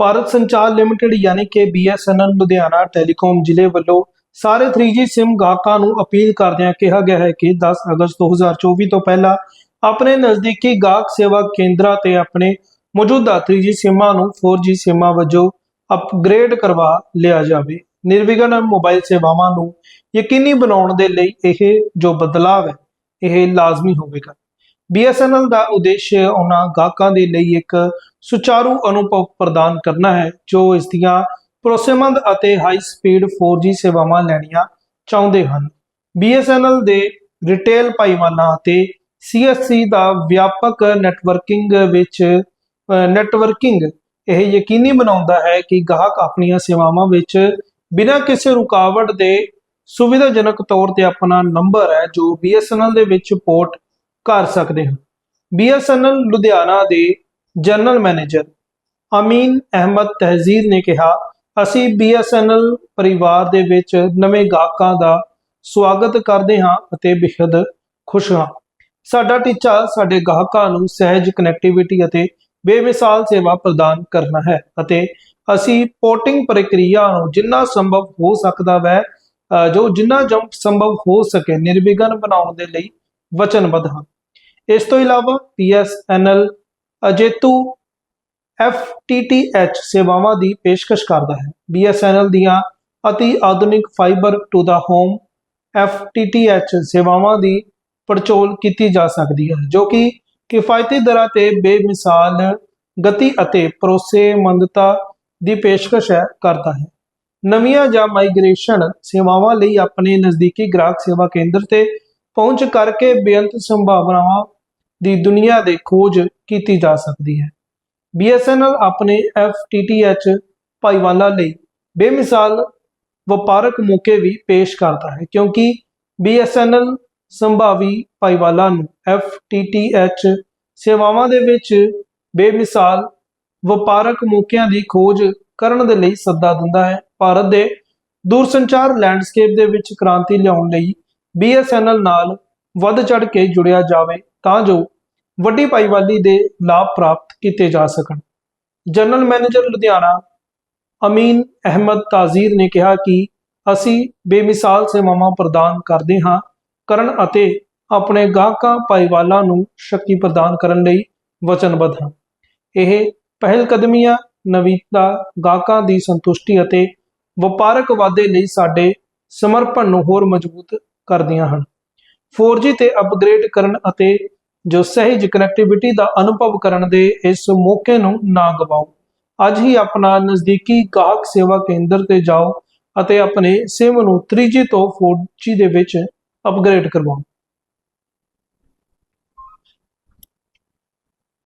ਭਾਰਤ ਸੰਚਾਰ ਲਿਮਟਿਡ ਯਾਨੀ ਕਿ BSNL ਲੁਧਿਆਣਾ ਟੈਲੀਕਾਮ ਜ਼ਿਲ੍ਹੇ ਵੱਲੋਂ ਸਾਰੇ 3G SIM ਗਾਹਕਾਂ ਨੂੰ ਅਪੀਲ ਕਰਦਿਆਂ ਕਿਹਾ ਗਿਆ ਹੈ ਕਿ 10 ਅਗਸਤ 2024 ਤੋਂ ਪਹਿਲਾਂ ਆਪਣੇ ਨਜ਼ਦੀਕੀ ਗਾਹਕ ਸੇਵਾ ਕੇਂਦਰਾਂ ਤੇ ਆਪਣੇ ਮੌਜੂਦਾ 3G ਸਿੰਮਾਂ ਨੂੰ 4G ਸਿੰਮਾਂ ਵਜੋਂ ਅਪਗ੍ਰੇਡ ਕਰਵਾ ਲਿਆ ਜਾਵੇ। ਨਿਰਵਿਘਨ ਮੋਬਾਈਲ ਸੇਵਾਵਾਂ ਨੂੰ ਯਕੀਨੀ ਬਣਾਉਣ ਦੇ ਲਈ ਇਹ ਜੋ ਬਦਲਾਅ ਹੈ, ਇਹ ਲਾਜ਼ਮੀ ਹੋਵੇਗਾ। BSNL ਦਾ ਉਦੇਸ਼ ਉਹਨਾਂ ਗਾਹਕਾਂ ਦੇ ਲਈ ਇੱਕ ਸੁਚਾਰੂ ਅਨੁਭਵ ਪ੍ਰਦਾਨ ਕਰਨਾ ਹੈ, ਜੋ ਇਸ ਦੀਆਂ ਭਰੋਸੇਮੰਦ ਅਤੇ ਹਾਈ ਸਪੀਡ 4G ਸੇਵਾਵਾਂ ਲੈਣੀਆਂ ਚਾਹੁੰਦੇ ਹਨ। BSNL ਦੇ ਰਿਟੇਲ ਭਾਈਵਾਨਾਂ ਅਤੇ CSC ਦਾ ਵਿਆਪਕ ਨੈਟਵਰਕਿੰਗ ਵਿੱਚ ਨੈਟਵਰਕਿੰਗ ਇਹ ਯਕੀਨੀ ਬਣਾਉਂਦਾ ਹੈ ਕਿ ਗਾਹਕ ਆਪਣੀਆਂ ਸੇਵਾਵਾਂ ਵਿੱਚ ਬਿਨਾਂ ਕਿਸੇ ਰੁਕਾਵਟ ਦੇ ਸੁਵਿਧਾਜਨਕ ਤੌਰ ਤੇ ਆਪਣਾ ਨੰਬਰ ਹੈ, ਜੋ BSNL ਦੇ ਵਿੱਚ ਪੋਰਟ ਕਰ ਸਕਦੇ ਹਨ BSNL ਲੁਧਿਆਣਾ ਦੇ ਜਨਰਲ ਮੈਨੇਜਰ ਅਮੀਨ ਅਹਿਮਦ ਤਹਿਜ਼ੀਰ ਨੇ ਕਿਹਾ, ਅਸੀਂ BSNL ਪਰਿਵਾਰ ਦੇ ਵਿੱਚ ਨਵੇਂ ਗਾਹਕਾਂ ਦਾ ਸਵਾਗਤ ਕਰਦੇ ਹਾਂ ਅਤੇ ਬੇहद ਖੁਸ਼ ਹਾਂ। ਸਾਡਾ ਟੀਚਾ ਸਾਡੇ ਗਾਹਕਾਂ ਨੂੰ ਸਹਿਜ ਕਨੈਕਟੀਵਿਟੀ ਅਤੇ ਬੇਮਿਸਾਲ ਸੇਵਾ ਪ੍ਰਦਾਨ ਕਰਨਾ ਹੈ ਅਤੇ ਅਸੀਂ ਪੋਰਟਿੰਗ ਪ੍ਰਕਿਰਿਆ ਨੂੰ ਜਿੰਨਾ ਸੰਭਵ ਹੋ ਸਕਦਾ ਹੈ ਜੋ ਜਿੰਨਾ ਜਮ, ਸੰਭਵ ਹੋ ਸਕੇ ਨਿਰਵਿਘਨ ਬਣਾਉਣ ਦੇ ਲਈ ਵਚਨਬੱਧ ਹਾਂ ਇਸ ਤੋਂ ਇਲਾਵਾ PSNL ਅਜੇਤੂ FTTH ਸੇਵਾਵਾਂ ਦੀ ਪੇਸ਼ਕਸ਼ ਕਰਦਾ ਹੈ। BSNL ਦੀਆਂ ਅਤੀ ਆਧੁਨਿਕ fibre to the home FTTH ਸੇਵਾਵਾਂ ਦੀ ਪੜਚੋਲ ਕੀਤੀ ਜਾ ਸਕਦੀ ਹੈ, ਜੋ ਕਿ ਕਿਫਾਇਤੀ ਦਰਾਂ ਤੇ ਬੇਮਿਸਾਲ, ਗਤੀ ਅਤੇ ਭਰੋਸੇਮੰਦਤਾ ਦੀ ਪੇਸ਼ਕਸ਼ ਹੈ, ਕਰਦਾ ਹੈ। ਨਵੀਆਂ ਜਾਂ ਮਾਈਗ੍ਰੇਸ਼ਨ ਸੇਵਾਵਾਂ ਲਈ ਆਪਣੇ ਨਜ਼ਦੀਕੀ ਗ੍ਰਾਹਕ ਸੇਵਾ ਕੇਂਦਰ ਤੇ ਪਹੁੰਚ ਕਰਕੇ ਬੇਅੰਤ ਸੰਭਾਵਨਾਵਾਂ ਦੀ ਦੁਨੀਆ ਦੇ ਖੋਜ ਕੀਤੀ ਜਾ ਸਕਦੀ ਹੈ। BSNL ਆਪਣੇ FTTH ਭਾਈਵਾਲਾ ਲਈ ਬੇਮਿਸਾਲ ਵਪਾਰਕ ਮੌਕੇ ਵੀ ਪੇਸ਼ ਕਰਦਾ ਹੈ ਕਿਉਂਕਿ BSNL ਸੰਭਾਵੀ ਭਾਈਵਾਲਾ ਨੂੰ FTTH ਸੇਵਾਵਾਂ ਦੇ ਵਿੱਚ ਬੇਮਿਸਾਲ ਵਪਾਰਕ ਮੌਕਿਆਂ ਦੀ ਖੋਜ ਕਰਨ ਦੇ ਲਈ ਸੱਦਾ ਦਿੰਦਾ ਹੈ। ਭਾਰਤ ਦੇ ਦੂਰਸੰਚਾਰ ਲੈਂਡਸਕੇਪ ਦੇ ਵਿੱਚ ਕ੍ਰਾਂਤੀ ਲਿਆਉਣ ਲਈ BSNL ਨਾਲ ਵੱਧ ਚੜ ਕੇ ਜੁੜਿਆ ਜਾਵੇ ਤਾਂ ਜੋ ਵੱਡੀ ਪਾਈਵਾਲੀ ਦੇ ਲਾਭ ਪ੍ਰਾਪਤ ਕੀਤੇ ਜਾ ਸਕਣ। ਜਨਰਲ ਮੈਨੇਜਰ ਲੁਧਿਆਣਾ ਅਮੀਨ ਅਹਿਮਦ ਤਾਜ਼ੀਰ ਨੇ ਕਿਹਾ ਕਿ ਅਸੀਂ ਬੇਮਿਸਾਲ ਸੇਵਾਵਾਂ ਪ੍ਰਦਾਨ ਕਰਦੇ ਹਾਂ, ਕਰਨ ਅਤੇ ਆਪਣੇ ਗਾਹਕਾਂ ਪਾਈਵਾਲਾਂ ਨੂੰ ਸ਼ਕਤੀ ਪ੍ਰਦਾਨ ਕਰਨ ਲਈ ਵਚਨਬੱਧ ਹਾਂ। ਇਹ ਪਹਿਲ ਕਦਮੀਆਂ ਨਵੀਨਤਾ, ਗਾਹਕਾਂ ਦੀ ਸੰਤੁਸ਼ਟੀ ਅਤੇ ਵਪਾਰਕ ਵਾਧੇ ਲਈ ਸਾਡੇ ਸਮਰਪਣ ਨੂੰ ਹੋਰ ਮਜ਼ਬੂਤ ਕਰਦੀਆਂ ਹਨ। 4G ਤੇ ਅਪਗ੍ਰੇਡ ਕਰਨ ਅਤੇ ਜੋ ਸਹਿਜ ਕਨੈਕਟੀਵਿਟੀ ਦਾ ਅਨੁਭਵ ਕਰਨ ਦੇ ਇਸ ਮੌਕੇ ਨੂੰ ਨਾ ਗਵਾਓ। ਅੱਜ ਹੀ ਆਪਣਾ ਨਜ਼ਦੀਕੀ ਗਾਹਕ ਸੇਵਾ ਕੇਂਦਰ ਤੇ ਜਾਓ ਅਤੇ ਆਪਣੇ ਸਿਮ ਨੂੰ 3G ਤੋਂ 4G ਦੇ ਵਿੱਚ ਅਪਗ੍ਰੇਡ ਕਰਵਾਓ।